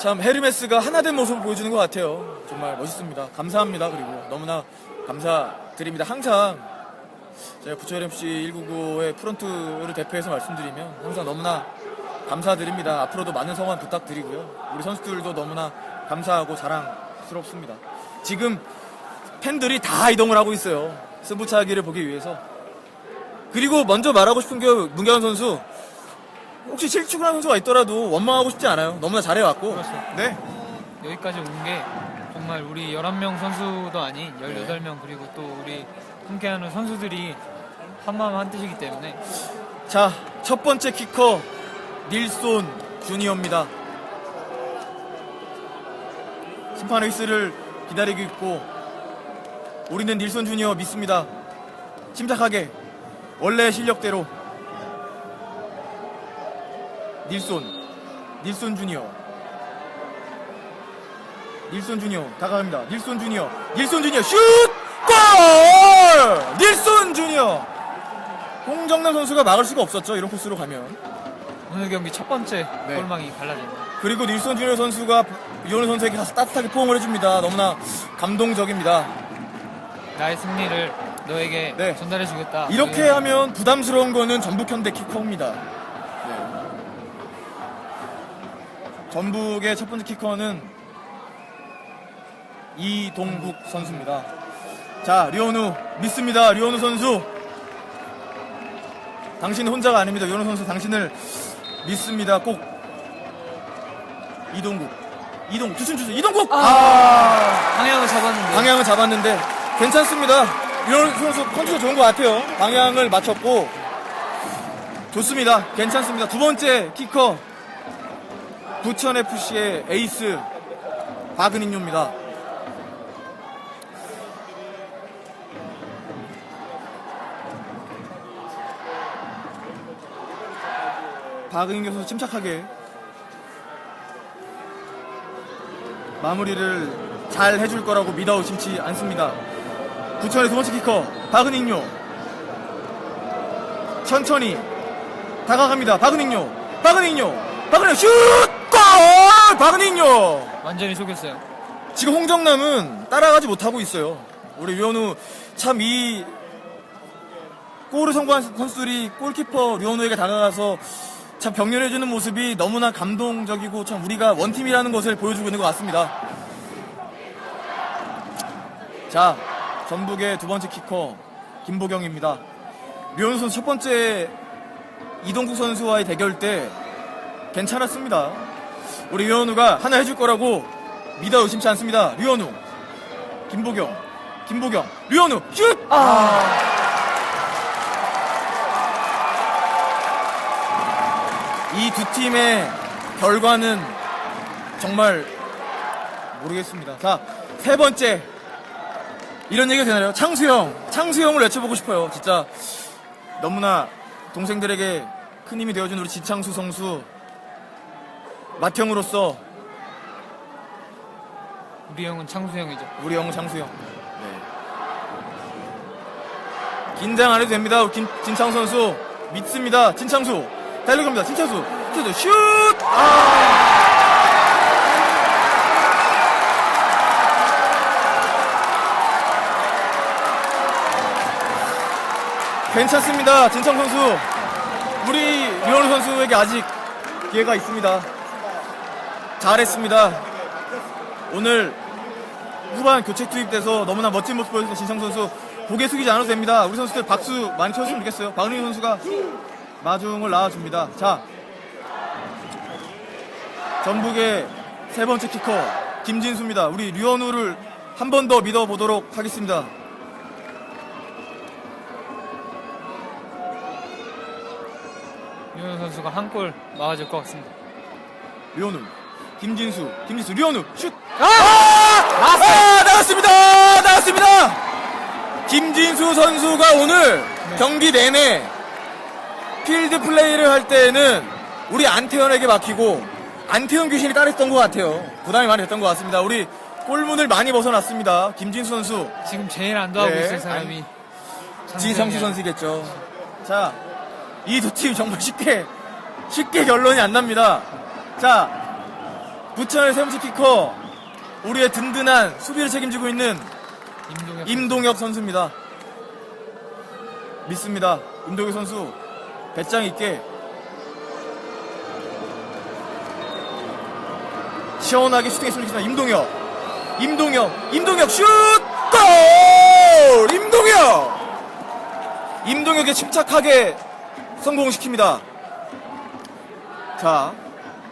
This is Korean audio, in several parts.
참 헤르메스가 하나된 모습을 보여주는 것 같아요. 정말 멋있습니다. 감사합니다. 그리고 너무나 감사드립니다. 항상 제가 부천 MC 199의 프런트를 대표해서 말씀드리면 항상 너무나 감사드립니다. 앞으로도 많은 성원 부탁드리고요. 우리 선수들도 너무나 감사하고 자랑스럽습니다. 지금 팬들이 다 이동을 하고 있어요. 승부차기를 보기 위해서. 그리고 먼저 말하고 싶은 게 문경원 선수 혹시 실축을 한 선수가 있더라도 원망하고 싶지 않아요. 너무나 잘해왔고. 그렇죠. 네. 여기까지 온 게 정말 우리 11명 선수도 아닌 네. 18명 그리고 또 우리 함께하는 선수들이 한마음 한뜻이기 때문에 자, 첫 번째 키커 닐손 주니어입니다. 심판 휘스를 기다리고 있고 우리는 닐손 주니어 믿습니다. 침착하게 원래 실력대로 닐손 닐손 주니어 닐손 주니어 다가갑니다. 닐손 주니어 닐손 주니어 슛! 골! 닐손 주니어 홍정남 선수가 막을 수가 없었죠. 이런 코스로 가면. 오늘 경기 첫 번째 네. 골망이 갈라집니다.리고 닐손 주니어 선수가 이현우 선수에게 가서 따뜻하게 포옹을 해줍니다. 너무나 감동적입니다. 나의 승리를 너에게 네. 전달해 주겠다. 이렇게 하면 부담스러운 거는 전북 현대 키커입니다. 네. 전북의 첫 번째 키커는 이동국 선수입니다. 자, 류현우 믿습니다. 류현우 선수. 당신 혼자가 아닙니다. 류현우 선수 당신을 믿습니다. 꼭 이동국. 이동국 주심 주심 이동국. 아. 방향을 잡았는데 방향을 잡았는데 괜찮습니다. 이런 선수 컨트롤 좋은 것 같아요. 방향을 맞췄고 좋습니다. 괜찮습니다. 두 번째 키커 부천 FC의 에이스 박은인요입니다. 박은인요 선수 침착하게 마무리를 잘 해줄 거라고 믿어 의심치 않습니다. 부천의 두 번째 키커 박은익요 천천히 다가갑니다. 박은익요 박은익요 박은익 슛! 골! 박은익요 완전히 속였어요. 지금 홍정남은 따라가지 못하고 있어요. 우리 류현우 참 이 골을 성공한 선수들이 골키퍼 류현우에게 다가가서 참 격려해주는 모습이 너무나 감동적이고 참 우리가 원팀이라는 것을 보여주고 있는 것 같습니다. 자, 전북의 두 번째 키커 김보경입니다. 류현우 선수 첫 번째 이동국 선수와의 대결 때 괜찮았습니다. 우리 류현우가 하나 해줄 거라고 믿어 의심치 않습니다. 류현우, 김보경, 김보경, 류현우 슛! 아! 이 두 팀의 결과는 정말 모르겠습니다. 자, 세 번째. 이런 얘기가 되나요? 창수형. 창수형을 외쳐보고 싶어요. 진짜 너무나 동생들에게 큰 힘이 되어준 우리 지창수 선수. 맏형으로서 우리 형은 창수 형이죠. 우리 영우 창수형. 긴장 안 해도 됩니다. 우리 김, 진창수 선수 믿습니다. 진창수 달려갑니다. 진창수, 진창수 슛! 아! 괜찮습니다. 진창 선수. 우리 류현우 선수에게 아직 기회가 있습니다. 잘했습니다. 오늘 후반 교체 투입돼서 너무나 멋진 모습 보여준 진상 선수 고개 숙이지 않아도 됩니다. 우리 선수들 박수 많이 쳐줬으면 좋겠어요. 박은희 선수가 마중을 나와줍니다. 자, 전북의 세 번째 키커 김진수입니다. 우리 류현우를 한 번 더 믿어보도록 하겠습니다. 유현 선수가 한 골 막아줄 것 같습니다. 류현우, 김진수, 김진수, 류현우 슛! 아! 아! 나갔습니다! 나갔습니다! 김진수 선수가 오늘 경기 내내 필드 플레이를 할 때에는 우리 안태현에게 막히고 안태현 귀신이 따랐던 것 같아요. 부담이 많이 됐던 것 같습니다. 우리 골문을 많이 벗어났습니다. 김진수 선수, 지금 제일 안 도와고 네, 있을 사람이 지상수 형이야. 선수겠죠. 자, 이 두 팀 정말 쉽게 쉽게 결론이 안 납니다. 자, 부천의 세 번째 키커 우리의 든든한 수비를 책임지고 있는 임동혁. 임동혁 선수입니다. 믿습니다. 임동혁 선수 배짱 있게 시원하게 슈팅했으면 좋겠습니다. 임동혁, 임동혁, 임동혁 슛! 골! 임동혁! 임동혁에 침착하게 성공시킵니다. 자,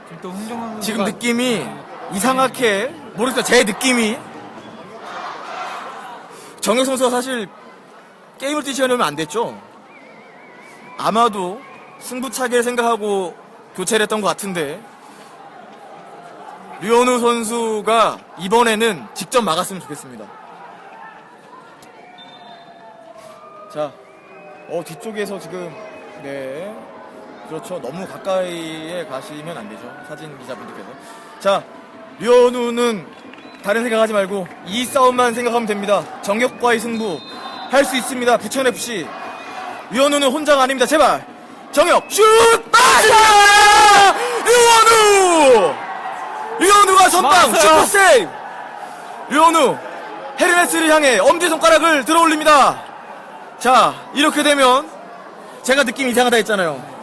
지금 또 홍정환 선수가 지금 느낌이 이상하게 모르겠어요. 제 느낌이 정혁 선수가 사실 게임을 뛰시려면 안 됐죠. 아마도 승부차기를 생각하고 교체를 했던 것 같은데 류현우 선수가 이번에는 직접 막았으면 좋겠습니다. 자, 어 뒤쪽에서 지금 네 그렇죠. 너무 가까이에 가시면 안 되죠. 사진 기자분들께서. 자, 류현우는 다른 생각하지 말고 이 싸움만 생각하면 됩니다. 정혁과의 승부 할 수 있습니다. 부천FC. 류현우는 혼자가 아닙니다. 제발. 정혁 슛! 맞아! 류현우! 류현우가 선방. 슈퍼 세이브! 류현우 헤르메스를 향해 엄지 손가락을 들어 올립니다. 자, 이렇게 되면 제가 느낌 이상하다 했잖아요.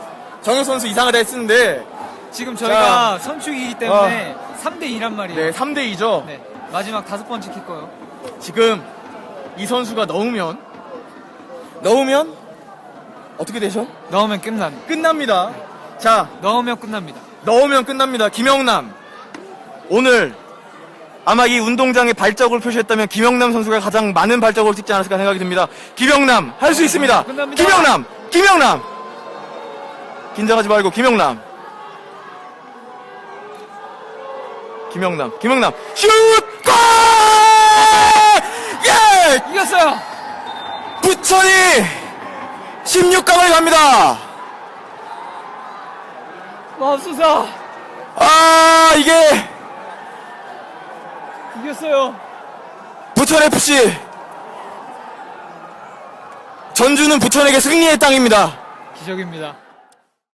정혁 선수 이상하다 했는데 지금 저희가 선축이기 때문에 3대 2란 말이에요. 네, 3대 2죠. 네. 마지막 다섯 번째 키커요. 지금 이 선수가 넣으면 넣으면 어떻게 되죠? 넣으면 끝난. 끝납니다. 자, 넣으면 끝납니다. 넣으면 끝납니다. 김영남. 오늘 아마 이 운동장에 발자국을 표시했다면 김영남 선수가 가장 많은 발자국을 찍지 않았을까 생각이 듭니다. 김영남 할 수 있습니다. 끝납니다. 김영남, 김영남. 긴장하지 말고 김영남. 김영남, 김영남 슛! 골! 예! 이겼어요. 부천이 16강을 갑니다. 맙소사 아 이게 이겼어요. 부천 FC 전주는 부천에게 승리의 땅입니다. 기적입니다.